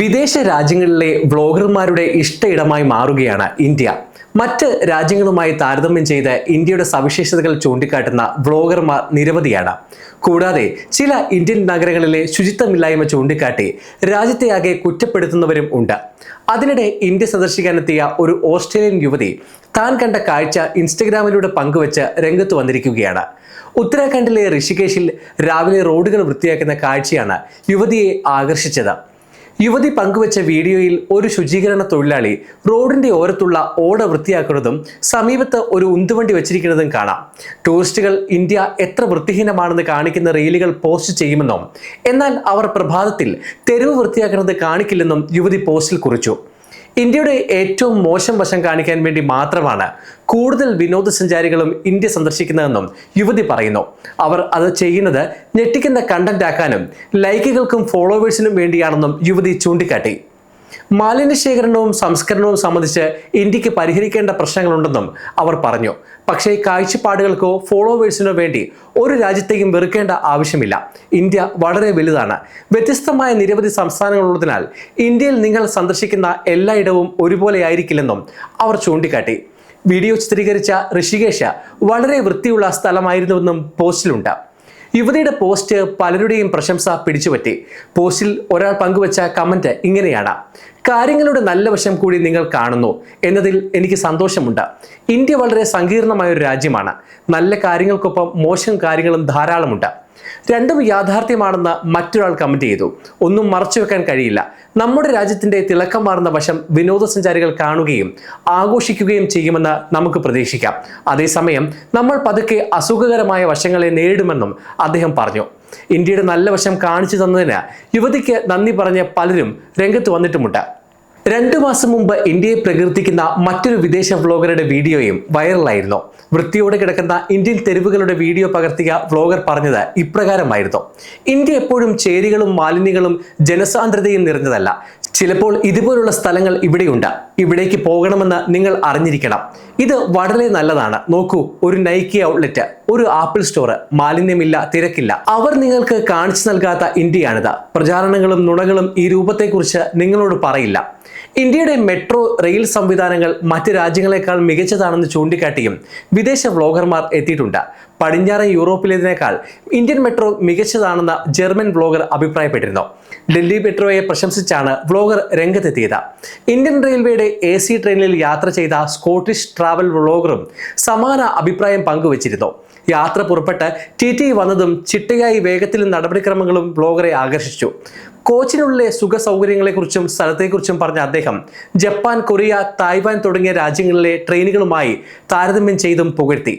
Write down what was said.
വിദേശ രാജ്യങ്ങളിലെ വ്ളോഗർമാരുടെ ഇഷ്ടയിടമായി മാറുകയാണ് ഇന്ത്യ. മറ്റ് രാജ്യങ്ങളുമായി താരതമ്യം ചെയ്ത് ഇന്ത്യയുടെ സവിശേഷതകൾ ചൂണ്ടിക്കാട്ടുന്ന വ്ളോഗർമാർ നിരവധിയാണ്. കൂടാതെ ചില ഇന്ത്യൻ നഗരങ്ങളിലെ ശുചിത്വമില്ലായ്മ ചൂണ്ടിക്കാട്ടി രാജ്യത്തെയാകെ കുറ്റപ്പെടുത്തുന്നവരും ഉണ്ട്. അതിനിടെ ഇന്ത്യ സന്ദർശിക്കാനെത്തിയ ഒരു ഓസ്ട്രേലിയൻ യുവതി താൻ കണ്ട കാഴ്ച ഇൻസ്റ്റഗ്രാമിലൂടെ പങ്കുവച്ച് രംഗത്ത് വന്നിരിക്കുകയാണ്. ഉത്തരാഖണ്ഡിലെ ഋഷികേശിൽ രാവിലെ റോഡുകൾ വൃത്തിയാക്കുന്ന കാഴ്ചയാണ് യുവതിയെ ആകർഷിച്ചത്. യുവതി പങ്കുവച്ച വീഡിയോയിൽ ഒരു ശുചീകരണ തൊഴിലാളി റോഡിന്റെ ഓരത്തുള്ള ഓട വൃത്തിയാക്കുന്നതും സമീപത്ത് ഒരു ഉന്തുവണ്ടി വെച്ചിരിക്കുന്നതും കാണാം. ടൂറിസ്റ്റുകൾ ഇന്ത്യ എത്ര വൃത്തിഹീനമാണെന്ന് കാണിക്കുന്ന റീലുകൾ പോസ്റ്റ് ചെയ്യുമെന്നും എന്നാൽ അവർ പ്രഭാതത്തിൽ തെരുവ് വൃത്തിയാക്കുന്നത് കാണിക്കില്ലെന്നും യുവതി പോസ്റ്റിൽ കുറിച്ചു. ഇന്ത്യയുടെ ഏറ്റവും മോശം വശം കാണിക്കാൻ വേണ്ടി മാത്രമാണ് കൂടുതൽ വിനോദസഞ്ചാരികളും ഇന്ത്യ സന്ദർശിക്കുന്നതെന്നും യുവതി പറയുന്നു. അവർ അത് ചെയ്യുന്നത് ഞെട്ടിക്കുന്ന കണ്ടന്റ് ആക്കാനും ലൈക്കുകൾക്കും ഫോളോവേഴ്സിനും വേണ്ടിയാണെന്നും യുവതി ചൂണ്ടിക്കാട്ടി. മാലിന്യ ശേഖരണവും സംസ്കരണവും സംബന്ധിച്ച് ഇന്ത്യയ്ക്ക് പരിഹരിക്കേണ്ട പ്രശ്നങ്ങളുണ്ടെന്നും അവർ പറഞ്ഞു. പക്ഷേ കാഴ്ചപ്പാടുകൾക്കോ ഫോളോവേഴ്സിനോ വേണ്ടി ഒരു രാജ്യത്തേക്കും വെറുക്കേണ്ട ആവശ്യമില്ല. ഇന്ത്യ വളരെ വലുതാണ്. വ്യത്യസ്തമായ നിരവധി സംസ്ഥാനങ്ങളുള്ളതിനാൽ ഇന്ത്യയിൽ നിങ്ങൾ സന്ദർശിക്കുന്ന എല്ലായിടവും ഒരുപോലെയായിരിക്കില്ലെന്നും അവർ ചൂണ്ടിക്കാട്ടി. വീഡിയോ ചിത്രീകരിച്ച ഋഷികേശ വളരെ വൃത്തിയുള്ള സ്ഥലമായിരുന്നുവെന്നും പോസ്റ്റിലുണ്ട്. യുവതിയുടെ പോസ്റ്റ് പലരുടെയും പ്രശംസ പിടിച്ചുപറ്റി. പോസ്റ്റിൽ ഒരാൾ പങ്കുവച്ച കമന്റ് ഇങ്ങനെയാണ്. കാര്യങ്ങളുടെ നല്ല വശം കൂടി നിങ്ങൾ കാണുന്നു എന്നതിൽ എനിക്ക് സന്തോഷമുണ്ട്. ഇന്ത്യ വളരെ സങ്കീർണമായ ഒരു രാജ്യമാണ്. നല്ല കാര്യങ്ങൾക്കൊപ്പം മോശം കാര്യങ്ങളും ധാരാളമുണ്ട്. രണ്ടും യാഥാർത്ഥ്യമാണെന്ന് മറ്റൊരാൾ കമന്റ് ചെയ്തു. ഒന്നും മറച്ചു വെക്കാൻ കഴിയില്ല. നമ്മുടെ രാജ്യത്തിന്റെ തിളക്കം മാറുന്ന വശം വിനോദസഞ്ചാരികൾ കാണുകയും ആഘോഷിക്കുകയും ചെയ്യുമെന്ന് നമുക്ക് പ്രതീക്ഷിക്കാം. അതേസമയം നമ്മൾ പതുക്കെ അസുഖകരമായ വശങ്ങളെ നേരിടുമെന്നും അദ്ദേഹം പറഞ്ഞു. ഇന്ത്യയുടെ നല്ല വശം കാണിച്ചു തന്നതിന് യുവതിക്ക് നന്ദി പറഞ്ഞ പലരും രംഗത്ത് വന്നിട്ടുമുണ്ട്. രണ്ടു മാസം മുമ്പ് ഇന്ത്യയെ പ്രകീർത്തിക്കുന്ന മറ്റൊരു വിദേശ വ്ളോഗറുടെ വീഡിയോയും വൈറലായിരുന്നു. വൃത്തിയോടെ കിടക്കുന്ന ഇന്ത്യൻ തെരുവുകളുടെ വീഡിയോ പകർത്തിയ വ്ളോഗർ പറഞ്ഞത് ഇപ്രകാരമായിരുന്നു. ഇന്ത്യ എപ്പോഴും ചേരികളും മാലിന്യങ്ങളും ജനസാന്ദ്രതയും നിറഞ്ഞതല്ല. ചിലപ്പോൾ ഇതുപോലുള്ള സ്ഥലങ്ങൾ ഇവിടെയുണ്ട്. ഇവിടേക്ക് പോകണമെന്ന് നിങ്ങൾ അറിഞ്ഞിരിക്കണം. ഇത് വളരെ നല്ലതാണ്. നോക്കൂ ഒരു നൈക്കി ഔട്ട്ലെറ്റ് ഒരു ആപ്പിൾ സ്റ്റോർ മാലിന്യമില്ല തിരക്കില്ല. അവർ നിങ്ങൾക്ക് കാണിച്ചു നൽകാത്ത ഇന്ത്യയാണിത്. പ്രചാരണങ്ങളും നുണകളും ഈ രൂപത്തെക്കുറിച്ച് നിങ്ങളോട് പറയില്ല. ഇന്ത്യയുടെ മെട്രോ റെയിൽ സംവിധാനങ്ങൾ മറ്റ് രാജ്യങ്ങളെക്കാൾ മികച്ചതാണെന്ന് ചൂണ്ടിക്കാട്ടിയും വിദേശ വ്ളോഗർമാർ എത്തിയിട്ടുണ്ട്. പടിഞ്ഞാറൻ യൂറോപ്പിലേതിനേക്കാൾ ഇന്ത്യൻ മെട്രോ മികച്ചതാണെന്ന് ജർമ്മൻ വ്ളോഗർ അഭിപ്രായപ്പെട്ടിരുന്നു. ഡൽഹി മെട്രോയെ പ്രശംസിച്ചാണ് വ്ളോഗർ രംഗത്തെത്തിയത്. ഇന്ത്യൻ റെയിൽവേയുടെ എ സി ട്രെയിനിൽ യാത്ര ചെയ്ത സ്കോട്ടിഷ് ട്രാവൽ വ്ളോഗറും സമാന അഭിപ്രായം പങ്കുവച്ചിരുന്നു. യാത്ര പുറപ്പെട്ട് ടി ടി വന്നതും ചിട്ടയായി വേഗത്തിലും നടപടിക്രമങ്ങളും ബ്ലോഗറെ ആകർഷിച്ചു. കോച്ചിനുള്ളിലെ സുഖ സൗകര്യങ്ങളെക്കുറിച്ചും സ്ഥലത്തെക്കുറിച്ചും പറഞ്ഞ അദ്ദേഹം ജപ്പാൻ കൊറിയ തായ്വാൻ തുടങ്ങിയ രാജ്യങ്ങളിലെ ട്രെയിനുകളുമായി താരതമ്യം ചെയ്തും പുകഴ്ത്തി.